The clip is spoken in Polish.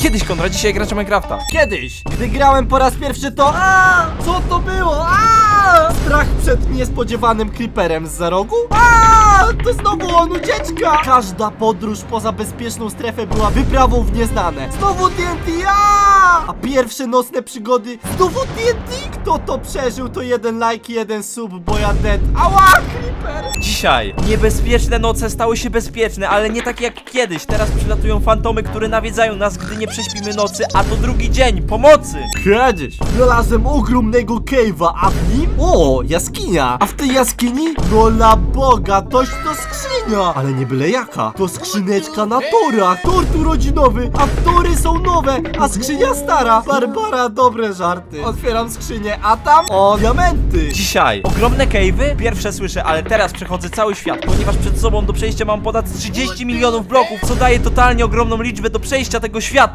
Kiedyś, Konrad, dzisiaj gracie Minecrafta. Kiedyś, gdy grałem po raz pierwszy to a Co to było? A Strach przed niespodziewanym creeperem z za rogu? A To znowu on ucieczka! Każda podróż poza bezpieczną strefę była wyprawą w nieznane. Znowu TNT! A A pierwsze nocne przygody znowu TNT! Kto to przeżył to jeden like, jeden sub, bo ja dead. Ała, creeper! Dzisiaj niebezpieczne noce stały się bezpieczne, ale nie takie jak kiedyś. Teraz przylatują fantomy, które nawiedzają nas, gdy nie prześpimy nocy, a to drugi dzień pomocy. Kiedyś znalazłem ogromnego cave'a, a w nim... O, jaskinia! A w tej jaskini? No la boga, toś to Ale nie byle jaka, to skrzyneczka na torach! Tort urodzinowy, a tory są nowe, a skrzynia stara! Barbara, dobre żarty. Otwieram skrzynię, a tam... O, diamenty! Dzisiaj ogromne cave'y? Pierwsze słyszę, ale teraz przechodzę cały świat, ponieważ przed sobą do przejścia mam ponad 30 milionów bloków, co daje totalnie ogromną liczbę do przejścia tego świata.